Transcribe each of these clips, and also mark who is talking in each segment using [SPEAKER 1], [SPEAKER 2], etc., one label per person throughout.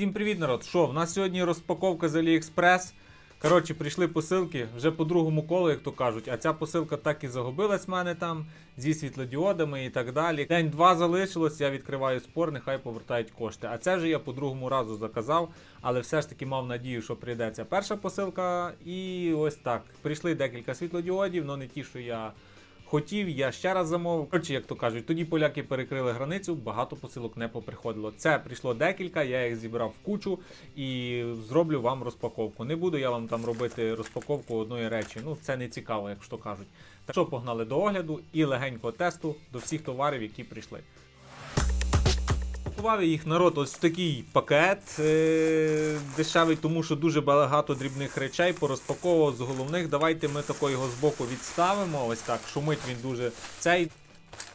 [SPEAKER 1] Всім привіт, народ! Що, в нас сьогодні розпаковка з AliExpress. Коротше, прийшли посилки вже по другому колу, як то кажуть. А ця посилка так і загубилась в мене там зі світлодіодами і так далі. День-два залишилось, я відкриваю спор, нехай повертають кошти. А це вже я по другому разу заказав, але все ж таки мав надію, що прийде ця перша посилка. І ось так. Прийшли декілька світлодіодів, але не ті, що я хотів, я ще раз замовив. Коротше, як то кажуть, тоді поляки перекрили границю, багато посилок не поприходило. Це прийшло декілька, я їх зібрав в кучу і зроблю вам розпаковку. Не буду я вам там робити розпаковку одної речі. Ну це не цікаво, як то кажуть. Так що погнали до огляду і легенького тесту до всіх товарів, які прийшли. Я їх народ ось в такий пакет е- дешевий, тому що дуже багато дрібних речей порозпаковував з головних. Давайте ми тако його збоку відставимо. Ось так, шумить він дуже цей.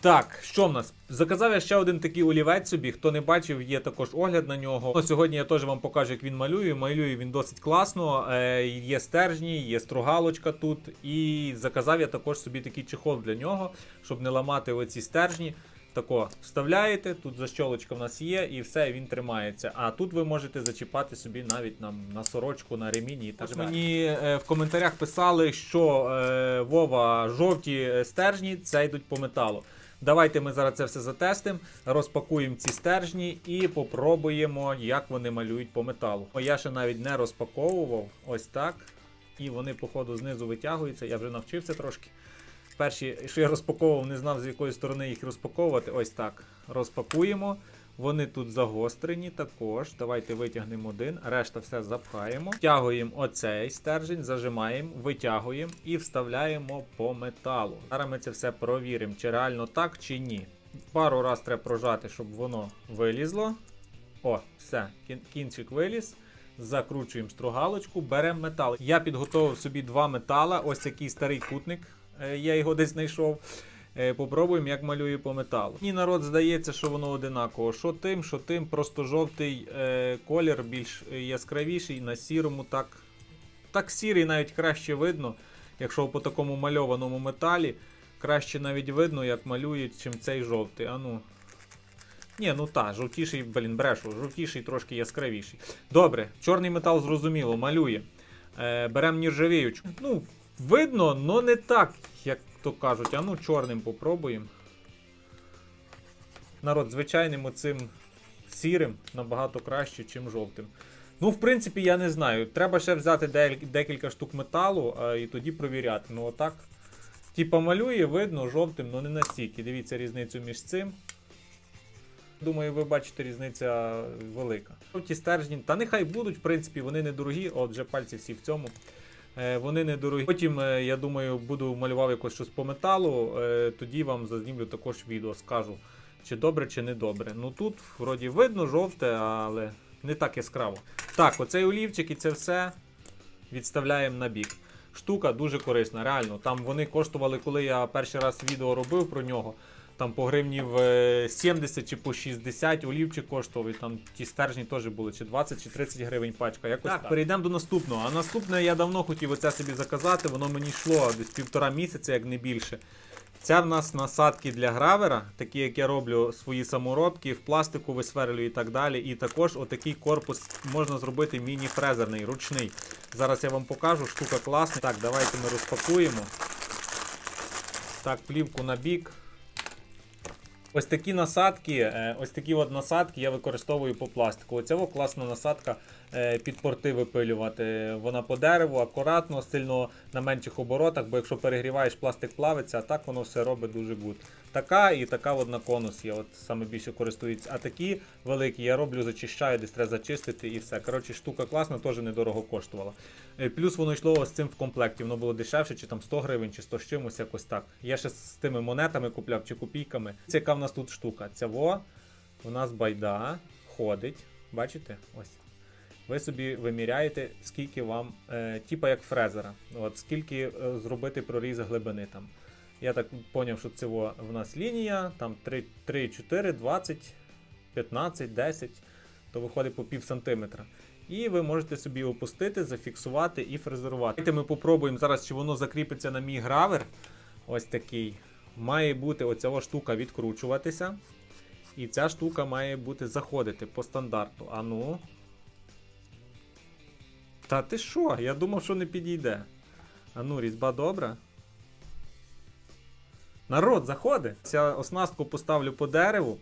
[SPEAKER 1] Так, що в нас? Заказав я ще один такий олівець собі. Хто не бачив, є також огляд на нього. Ну, сьогодні я теж вам покажу, як він малює. Малює він досить класно. Е, є стержні, є стругалочка тут. І заказав я також собі такий чехол для нього, щоб не ламати оці стержні. Тако вставляєте, тут защолочка в нас є, і все, він тримається. А тут ви можете зачіпати собі навіть на, на сорочку, на ремінь і так далі. Мені е, в коментарях писали, що е, Вова жовті е, стержні це йдуть по металу. Давайте ми зараз це все затестимо, розпакуємо ці стержні і попробуємо, як вони малюють по металу. Я ще навіть не розпаковував. Ось так. І вони, походу, знизу витягуються. Я вже навчився трошки. Перші, що я розпаковував, не знав, з якої сторони їх розпаковувати. Ось так. Розпакуємо. Вони тут загострені також. Давайте витягнемо один, решта все запхаємо. Втягуємо оцей стержень, зажимаємо, витягуємо і вставляємо по металу. Зараз ми це все провіримо, чи реально так, чи ні. Пару раз треба прожати, щоб воно вилізло. О, все, кінчик виліз. Закручуємо стругалочку, беремо метал. Я підготував собі два метала. Ось такий старий кутник. Е, Я його десь знайшов. Е, Попробуємо, як малює по металу. Мені народ здається, що воно одинаково. Що тим, що тим, просто жовтий е, колір більш яскравіший, на сірому так. Так сірий навіть краще видно, якщо по такому мальованому металі. Краще навіть видно, як малюють, чим цей жовтий. А ну. Ні, ну та, жовтіший, блін, брешу, жовтіший трошки яскравіший. Добре, чорний метал зрозуміло, малює. Е, беремо нержавіючку. Ну, видно, но не так, як то кажуть. А ну, чорним попробуємо. Народ, звичайним оцим сірим набагато краще, ніж жовтим. Ну, в принципі, я не знаю. Треба ще взяти декілька штук металу а, і тоді провіряти. Ну, отак. Типа малює, видно, жовтим, але не настільки. Дивіться різницю між цим. Думаю, ви бачите, різниця велика. Ті стержні, та нехай будуть, в принципі, вони недорогі, от вже пальці всі в цьому. Е, Вони недорогі. Потім, е, я думаю, буду малював якось щось по металу, е, тоді вам зазнімлю також відео, скажу, чи добре, чи не добре. Ну тут, вроді, видно жовте, але не так яскраво. Так, оцей олівчик і це все відставляємо на бік. Штука дуже корисна, реально. Там вони коштували, коли я перший раз відео робив про нього. Там по гривнів е, 70 чи по 60 олівчик коштував, і там ті стержні теж були, чи 20 чи 30 гривень пачка. Якось так, перейдемо до наступного. А наступне я давно хотів оце собі заказати, воно мені йшло десь півтора місяця, як не більше. Це в нас насадки для гравера, такі як я роблю свої саморобки, в пластику висверлюю і так далі. І також отакий корпус можна зробити міні-фрезерний, ручний. Зараз я вам покажу, штука класна. Так, давайте ми розпакуємо. Так, плівку на бік. Ось такі насадки, е, ось такі от насадки я використовую по пластику. Оця класна насадка під порти випилювати. Вона по дереву, акуратно, сильно на менших оборотах, бо якщо перегріваєш, пластик плавиться, а так воно все робить дуже гуд. Така і така от на конус є, от саме більше користується. А такі великі я роблю, зачищаю, десь треба зачистити і все. Коротше, штука класна, теж недорого коштувала. Е, Плюс воно йшло з цим в комплекті, воно було дешевше, чи там 100 гривень, чи 100 з чимось, якось так. Я ще з тими монетами купляв чи копійками. Це яка в нас тут штука. Ця во, у нас байда ходить. Бачите? Ось. Ви собі виміряєте, скільки вам, е, типа як фрезера, от, скільки е, зробити проріз глибини там. Я так поняв, що це в нас лінія, там 3, 3, 4, 20, 15, 10, то виходить по пів сантиметра. І ви можете собі опустити, зафіксувати і фрезерувати. Давайте ми попробуємо зараз, чи воно закріпиться на мій гравер. Ось такий. Має бути оця штука відкручуватися. І ця штука має бути заходити по стандарту. А ну, Та ти що? Я думав, що не підійде. А ну, різьба добра. Народ, заходи. Ця оснастку поставлю по дереву.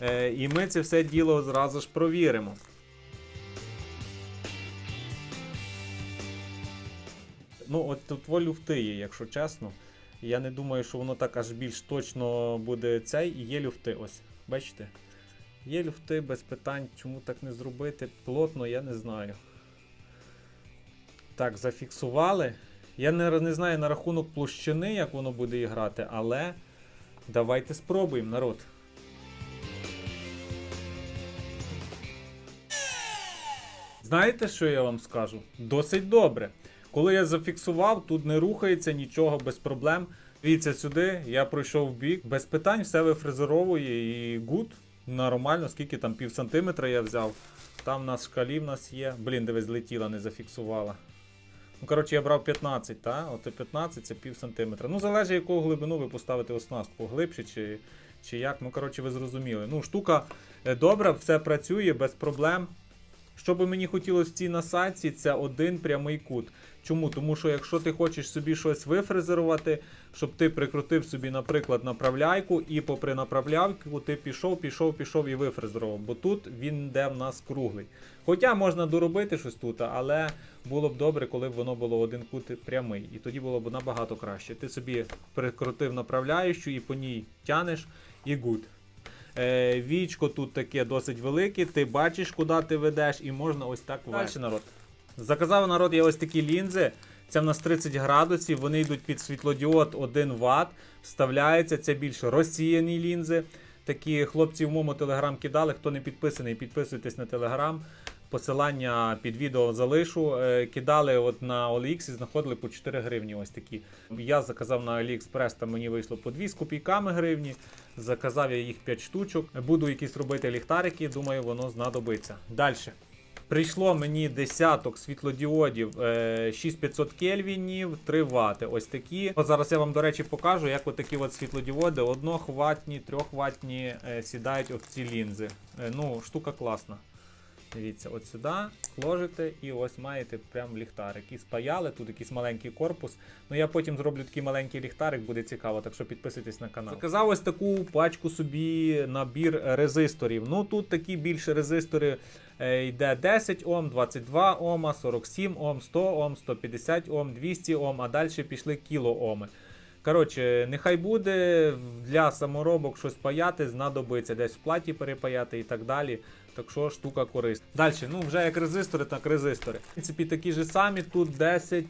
[SPEAKER 1] Е, і ми це все діло зразу ж провіримо. Ну, от тут люфти є, якщо чесно. Я не думаю, що воно так аж більш точно буде цей. І є люфти, ось. Бачите? Є люфти без питань, чому так не зробити. Плотно, я не знаю. Так, зафіксували. Я не, не знаю на рахунок площини, як воно буде грати, але давайте спробуємо, народ. Знаєте, що я вам скажу? Досить добре. Коли я зафіксував, тут не рухається нічого без проблем. Дивіться сюди, я пройшов в бік, без питань все вифрезеровує і гуд. Нормально, скільки там пів сантиметра я взяв. Там у нас шкалі в нас є. Блін, дивись, злетіла, не зафіксувала. Ну, коротше, я брав 15, та? От 15 це пів сантиметра. Ну, залежить, яку глибину ви поставите оснастку, глибше чи, чи як. Ну, коротше, ви зрозуміли. Ну, штука е, добра, все працює без проблем. Що би мені хотілося в цій насадці, це один прямий кут. Чому? Тому що якщо ти хочеш собі щось вифрезерувати, щоб ти прикрутив собі, наприклад, направляйку, і попри направляйку ти пішов, пішов, пішов і вифрезерував. Бо тут він йде в нас круглий. Хоча можна доробити щось тут, але було б добре, коли б воно було один кут прямий. І тоді було б набагато краще. Ти собі прикрутив направляючу і по ній тянеш і гуд. Е, вічко тут таке досить велике, ти бачиш, куди ти ведеш, і можна ось так Далі, народ. Заказав народ я ось такі лінзи. Це в нас 30 градусів, вони йдуть під світлодіод 1 Вт. Вставляється, це більш розсіяні лінзи. Такі хлопці в моєму телеграм кидали. Хто не підписаний, підписуйтесь на телеграм. Посилання під відео залишу. Е, Кидали от на OLX і знаходили по 4 гривні. Ось такі. Я заказав на AliExpress, там мені вийшло по 2 з копійками гривні. Заказав я їх 5 штучок. Буду якісь робити ліхтарики, думаю, воно знадобиться. Далі. Прийшло мені десяток світлодіодів е, 6500 кельвінів, 3 вати. Ось такі. От зараз я вам, до речі, покажу, як отакі такі от світлодіоди 1 трьохватні 3 ватні е, сідають в ці лінзи. Е, ну, штука класна. Дивіться, от сюди ложите і ось маєте прям ліхтарик. І спаяли, тут якийсь маленький корпус. Ну я потім зроблю такий маленький ліхтарик, буде цікаво, так що підписуйтесь на канал. Заказав ось таку пачку собі набір резисторів. Ну тут такі більше резистори е, йде 10 Ом, 22 Ома, 47 Ом, 100 Ом, 150 Ом, 200 Ом, а далі пішли кілооми. Коротше, нехай буде для саморобок щось паяти, знадобиться десь в платі перепаяти і так далі. Так що штука корисна. Далі, ну вже як резистори, так резистори. В принципі, такі ж самі, тут 10.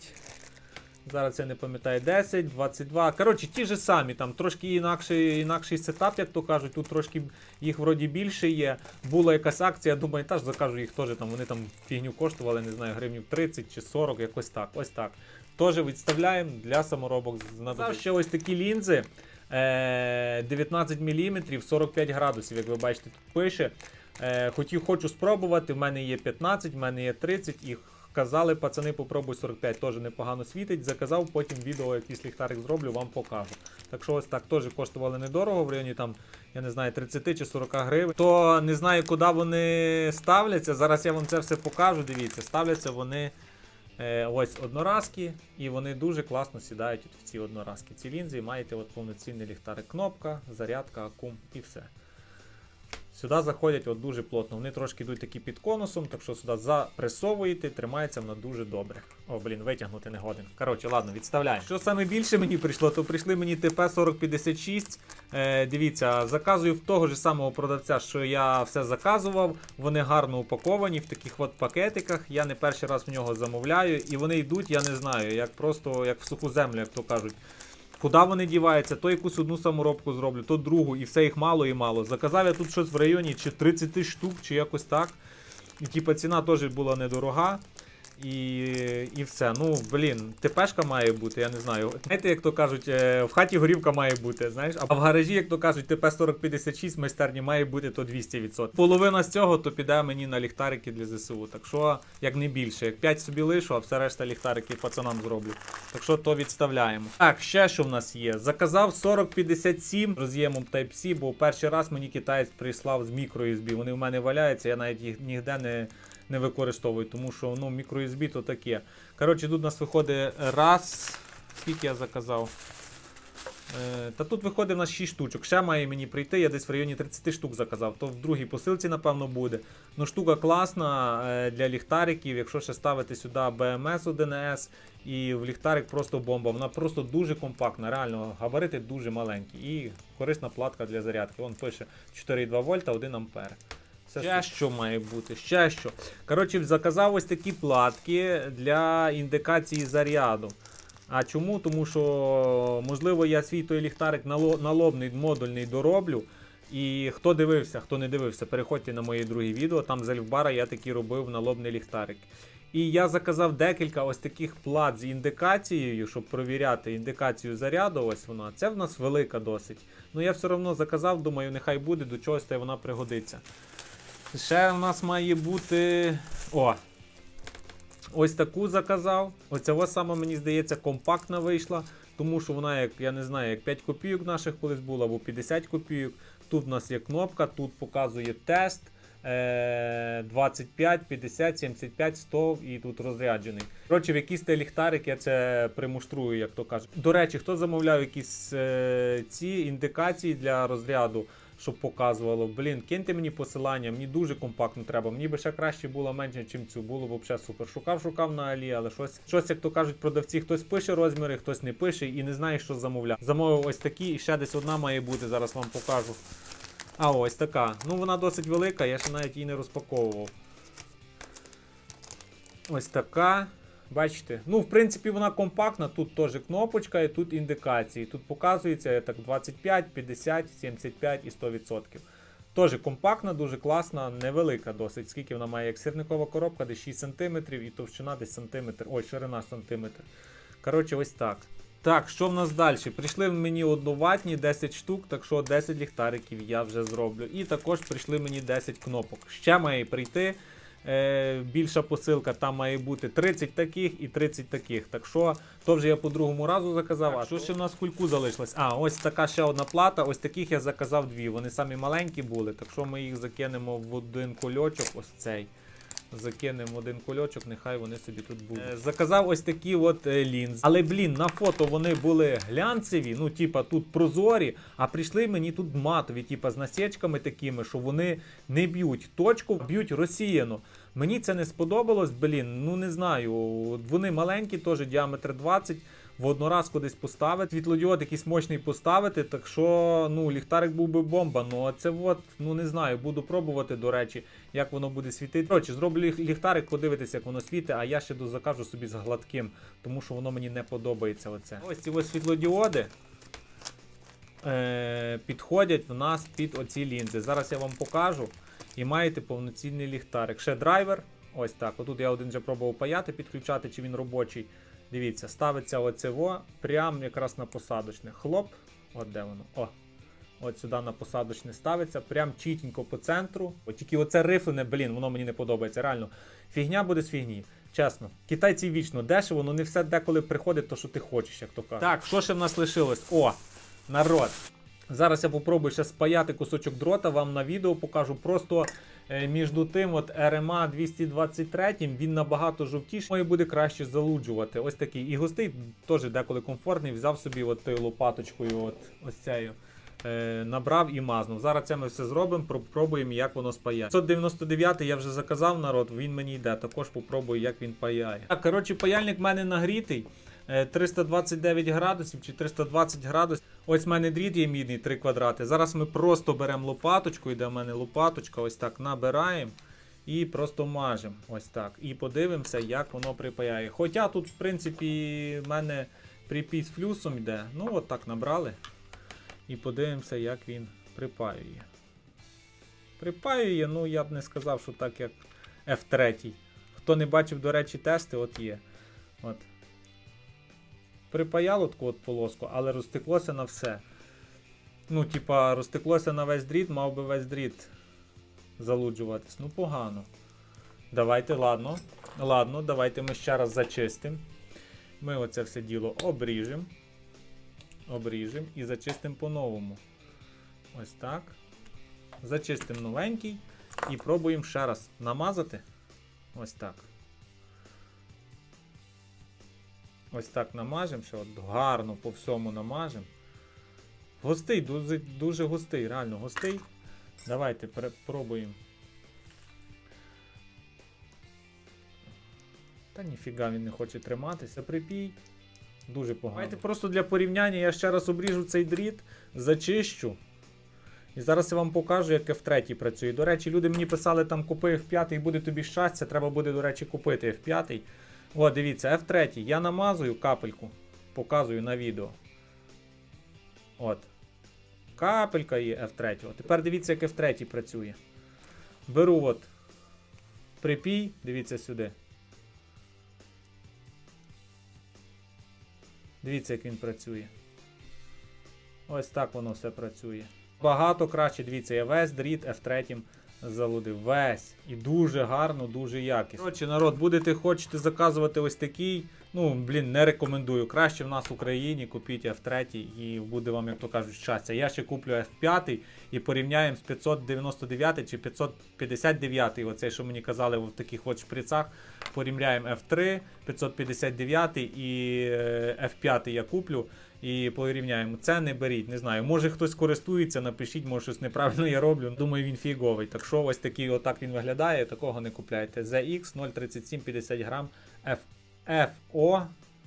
[SPEAKER 1] Зараз я не пам'ятаю 10, 22. Коротше, ті ж самі, там трошки інакший, інакший сетап, як то кажуть. Тут трошки їх вроді більше є. Була якась акція, думаю, та ж закажу їх теж. Там вони там фігню коштували, не знаю, гривнів 30 чи 40, якось так. Ось так. Теж відставляємо для саморобок. знадобиться. Ще ось такі лінзи. е, 19 мм, 45 градусів, як ви бачите, тут пише. Е, Хотів, хочу спробувати. В мене є 15, в мене є 30 і казали, пацани, попробуй 45, теж непогано світить. Заказав, потім відео якийсь ліхтарик зроблю, вам покажу. Так що ось так теж коштували недорого, в районі там, я не знаю, 30 чи 40 гривень. То не знаю, куди вони ставляться. Зараз я вам це все покажу. Дивіться, ставляться вони. Е, ось одноразки, і вони дуже класно сідають от в ці одноразки. Ці лінзи маєте от повноцінний ліхтарик, кнопка, зарядка, акум і все. Сюди заходять от дуже плотно. Вони трошки йдуть такі під конусом, так що сюди запресовуєте, тримається воно дуже добре. О, блін, витягнути не годен. Коротше, ладно, відставляємо. Що саме більше мені прийшло, то прийшли мені ТП-4056. Е, дивіться, заказую в того ж самого продавця, що я все заказував. Вони гарно упаковані в таких от пакетиках. Я не перший раз в нього замовляю, і вони йдуть, я не знаю, як просто як в суху землю, як то кажуть. Куди вони діваються, то якусь одну саморобку зроблю, то другу, і все їх мало і мало. Заказав я тут щось в районі чи 30 штук, чи якось так. І типа ціна теж була недорога. І, і все. Ну, блін, ТПшка має бути, я не знаю. Знаєте, як то кажуть, е, в хаті горівка має бути, знаєш, а в гаражі, як то кажуть, ТП 4056 майстерні має бути то 200%. Половина з цього то піде мені на ліхтарики для ЗСУ. Так що, як не більше, як 5 собі лишу, а все решта ліхтарики пацанам зроблю. Так що то відставляємо. Так, ще що в нас є? Заказав 4057 роз'ємом Type-C, бо перший раз мені китаєць прислав з мікро USB. Вони в мене валяються, я навіть їх ніде не. Не використовую, тому що ну, мікро-USB то таке. Коротше, тут у нас виходить раз. Скільки я заказав? Е, Та тут виходить у нас 6 штучок. Ще має мені прийти, я десь в районі 30 штук заказав. То в другій посилці, напевно, буде. Ну, штука класна е, для ліхтариків, якщо ще ставити сюди BMS 1S, і в ліхтарик просто бомба. Вона просто дуже компактна, реально габарити дуже маленькі. І корисна платка для зарядки. Вон пише 4,2 вольта, 1 ампер. Це ще що має бути? Ще що. Коротше, заказав ось такі платки для індикації заряду. А чому? Тому що, можливо, я свій той ліхтарик налобний модульний дороблю. І хто дивився, хто не дивився, переходьте на мої другі відео. Там з Ельфбара я такі робив налобний ліхтарик. І я заказав декілька ось таких плат з індикацією, щоб провіряти індикацію заряду. Ось вона. Це в нас велика досить. Ну я все одно заказав, думаю, нехай буде, до чогось та вона пригодиться. Ще в нас має бути. О! Ось таку заказав. Оця саме, мені здається, компактна вийшла, тому що вона, як я не знаю, як 5 копійок наших колись була, або 50 копійок. Тут в нас є кнопка, тут показує тест. е, 25, 50, 75, 100 і тут розряджений. Коротше, в якийсь ліхтарик я це примуштрую, як то кажуть. До речі, хто замовляв якісь е, ці індикації для розряду, щоб показувало, блін, киньте мені посилання, мені дуже компактно треба. Мені би ще краще було менше, ніж цю. Було б взагалі супер. Шукав, шукав на Алі, але щось, щось, як то кажуть, продавці, хтось пише розміри, хтось не пише і не знає, що замовляв. Замовив ось такі, і ще десь одна має бути. Зараз вам покажу. А ось така. Ну вона досить велика, я ще навіть її не розпаковував. Ось така. Бачите? Ну, в принципі, вона компактна. Тут теж кнопочка і тут індикації. Тут показується так 25, 50, 75 і 100%. Теж компактна, дуже класна, невелика досить. Скільки вона має як сирникова коробка, десь 6 см і товщина десь сантиметр. Ой, ширина сантиметр. Коротше, ось так. Так, що в нас далі? Прийшли мені одноватні 10 штук, так що 10 ліхтариків я вже зроблю. І також прийшли мені 10 кнопок. Ще має прийти е, більша посилка, там має бути 30 таких і 30 таких. Так що то вже я по другому разу заказав.
[SPEAKER 2] Так,
[SPEAKER 1] а що ще в нас кульку залишилось? А, ось така ще одна плата. Ось таких я заказав дві. Вони самі маленькі були, так що ми їх закинемо в один кульочок, ось цей. Закинемо один кульочок, нехай вони собі тут будуть. Е, заказав ось такі от е, лінзи. Але, блін, на фото вони були глянцеві, ну, типа, тут прозорі, а прийшли мені тут матові, типа, з насічками такими, що вони не б'ють точку, б'ють розсіяно. Мені це не сподобалось, блін, ну не знаю. Вони маленькі, теж діаметр 20. В одноразку десь поставити, світлодіод якийсь мощний поставити, так що ну, ліхтарик був би бомба. Ну а це от, ну не знаю, буду пробувати, до речі, як воно буде світити. Коротше, зроблю ліхтарик, подивитися, як воно світить, а я ще закажу собі з гладким, тому що воно мені не подобається. Оце. Ось ці ось світлодіоди е, підходять в нас під оці лінзи. Зараз я вам покажу. І маєте повноцінний ліхтарик. Ще драйвер. Ось так. Отут я один вже пробував паяти, підключати, чи він робочий. Дивіться, ставиться оце прямо якраз на посадочне. Хлоп. От де воно. О. От сюди на посадочне ставиться, прям чітенько по центру. От тільки оце рифлене, блін, воно мені не подобається. Реально, фігня буде з фігні. Чесно, китайці вічно дешево, але не все деколи приходить, то що ти хочеш, як то кажуть. Так, що ще в нас лишилось? О, народ. Зараз я попробую ще спаяти кусочок дрота, вам на відео покажу. Просто е, між тим, от RMA 223 він набагато жовтіший, і буде краще залуджувати. Ось такий. І густий теж деколи комфортний. Взяв собі от лопаточкою, от ось цією. Е, набрав і мазнув. Зараз це ми все зробимо, попробуємо, як воно спаяє. 599 я вже заказав народ, він мені йде. Також попробую, як він паяє. Так, коротше, паяльник в мене нагрітий. Е, 329 градусів чи 320 градусів. Ось в мене дріт є мідний 3 квадрати. Зараз ми просто беремо лопаточку, йде в мене лопаточка, ось так набираємо і просто мажемо. Ось так. І подивимося, як воно припаяє. Хоча тут, в принципі, в мене припій з флюсом йде. Ну, от так набрали. І подивимося, як він припаює. Припаює, ну я б не сказав, що так як F3. Хто не бачив, до речі, тести, от є. От. Припаяло таку от полоску, але розтеклося на все. Ну, типа, розтеклося на весь дріт, мав би весь дріт залуджуватись. Ну, погано. Давайте, ладно. Ладно, давайте ми ще раз зачистимо. Ми оце все діло обріжемо. Обріжемо і зачистимо по-новому. Ось так. Зачистимо новенький і пробуємо ще раз намазати. Ось так. Ось так намажемо, ще от гарно по всьому намажемо. Густий, дуже, дуже густий, реально густий. Давайте пробуємо. Та ніфіга він не хоче триматися. Припій. Дуже погано. Давайте просто для порівняння я ще раз обріжу цей дріт, зачищу. І зараз я вам покажу, як F3 працює. До речі, люди мені писали, там купи F5 і буде тобі щастя. Треба буде, до речі, купити F5. О, дивіться, F3. Я намазую капельку. Показую на відео. От. Капелька є F3. Тепер дивіться, як F3 працює. Беру от припій, дивіться сюди. Дивіться, як він працює. Ось так воно все працює. Багато краще, дивіться, я весь дріт F3 залудив. Весь. І дуже гарно, дуже якісно. Коротше, народ, будете хочете заказувати ось такий. Ну, блін, не рекомендую. Краще в нас в Україні купіть F3 і буде вам, як то кажуть, щастя. Я ще куплю F5 і порівняємо з 599 чи 559, оцей, що мені казали в таких от шприцах. Порівняємо F3, 559 і е, F5 я куплю. І порівняємо. Це не беріть, не знаю. Може хтось користується, напишіть, може щось неправильно я роблю. Думаю, він фіговий. Так що ось такий, отак він виглядає, такого не купляйте. ZX 037 50 грам F, FO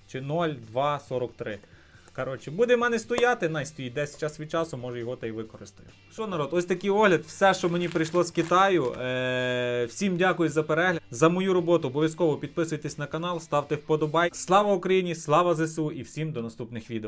[SPEAKER 1] чи 0243. Коротше, буде в мене стояти, най стоїть десь час від часу, може його та й використаю. Що, народ, ось такий огляд, все, що мені прийшло з Китаю. Е, всім дякую за перегляд. За мою роботу обов'язково підписуйтесь на канал, ставте вподобайк. Слава Україні, слава ЗСУ і всім до наступних відео.